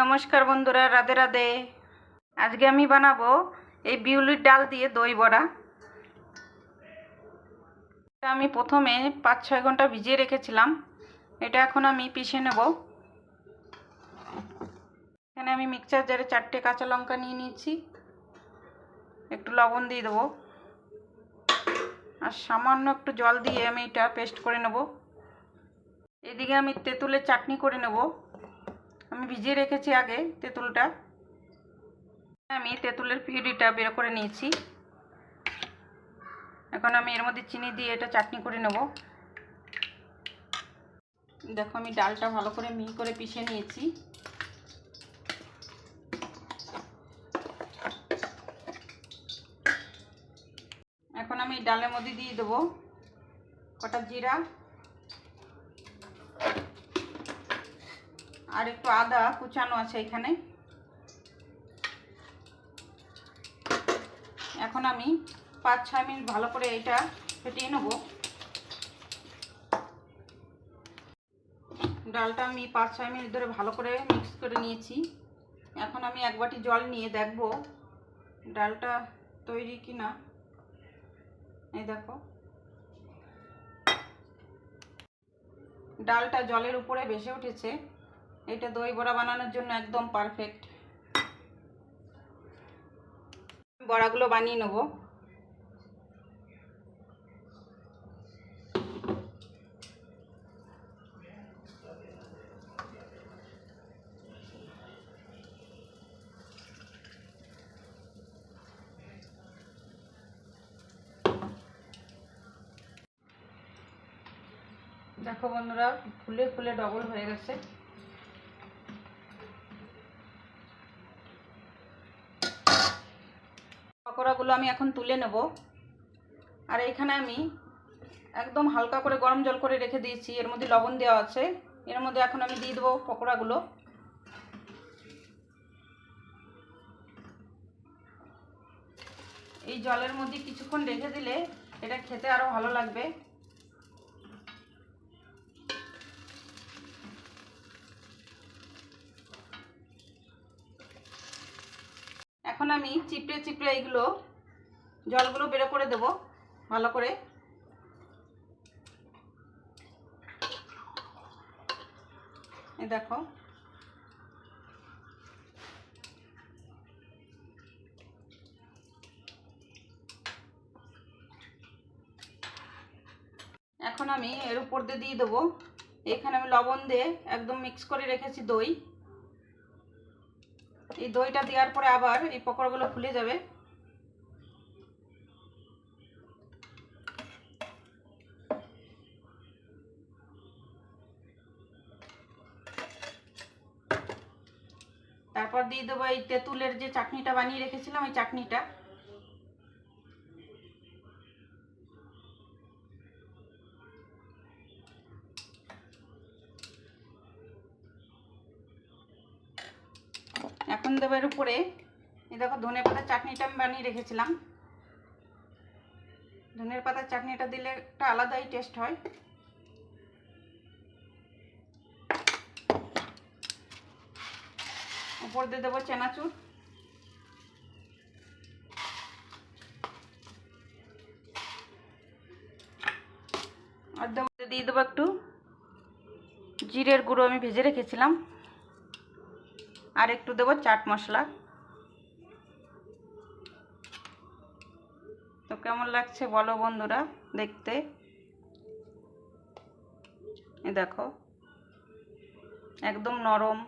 নমস্কার বন্ধুরা, রাধে রাধে। আজকে আমি বানাবো এই বিউলির ডাল দিয়ে দই বড়া। এটা আমি প্রথমে পাঁচ ছয় ঘণ্টা ভিজিয়ে রেখেছিলাম। এটা এখন আমি পিষে নেব। এখানে আমি মিক্সচার জারে চারটে কাঁচা লঙ্কা নিয়ে নিয়েছি। একটু লবণ দিয়ে দেবো। আর সামান্য একটু জল দিয়ে আমি এটা পেস্ট করে নেব। এদিকে আমি তেঁতুলের চাটনি করে নেব। ভিজিয়ে রেখেছি আগে তেঁতুলটা। আমি তেঁতুলের পিউরিটা বের করে নিয়েছি। এখন আমি এর মধ্যে চিনি দিয়ে এটা চাটনি করে নেব। দেখো, আমি ডালটা ভালো করে মিহি করে পিষে নিয়েছি। এখন আমি ডালের মধ্যে দিয়ে দেবো কটা জিরা। আর একটু আদা কুচানো আছে এখানে। এখন আমি পাঁচ, ছয় মিনিট ভালো করে এটা ফেটিয়ে নেব। ডালটা আমি পাঁচ, ছয় মিনিট ধরে ভালো করে মিক্স করে নিয়েছি। এখন আমি এক বাটি জল নিয়ে দেখব ডালটা তৈরি কি না এই দেখো। ডালটা জলের উপরে ভেসে উঠেছে। এটা দই বড়া বানানোর জন্য একদম পারফেক্ট বড়াগুলো বানিয়ে নেব। দেখো বন্ধুরা, ফুলে ফুলে ডবল হয়ে গেছে। পকোড়াগুলো আমি এখন তুলে নেব। আর এখানে আমি একদম হালকা করে গরম জল করে রেখে দিয়েছি। এর মধ্যে লবণ দেওয়া আছে। এর মধ্যে এখন আমি দিয়ে দেবো পকোড়াগুলো। এই জলের মধ্যে কিছুক্ষণ রেখে দিলে এটা খেতে আরও ভালো লাগবে। এখন আমি চিপড়ে চিপড়ে এইগুলো জলগুলো বেরো করে দেব ভালো করে। দেখো। এখন আমি এর উপর দিয়ে দিয়ে দেবো। এখানে আমি লবণ দিয়ে একদম মিক্স করে রেখেছি দই। এই দইটা দেওয়ার পরে আবার এই পকোড়াগুলো ফুলে যাবে। তারপর দিয়ে দেবো এই তেঁতুলের যে চাটনিটা বানিয়ে রেখেছিলাম, ওই চাটনিটা। এখন দেবো এর উপরে। এই দেখো, ধনে পাতার চাটনিটা আমি বানিয়ে রেখেছিলাম। ধনের পাতার চাটনিটা দিলে একটা আলাদাই টেস্ট হয়। উপর দিয়ে দেবো চেনাচুর। আর দিয়ে দেবো একটু জিরের গুঁড়ো আমি ভেজে রেখেছিলাম। আর একটু দেবো চাট মশলা। তো কেমন লাগছে বলো বন্ধুরা দেখতে? এ দেখো, একদম নরম।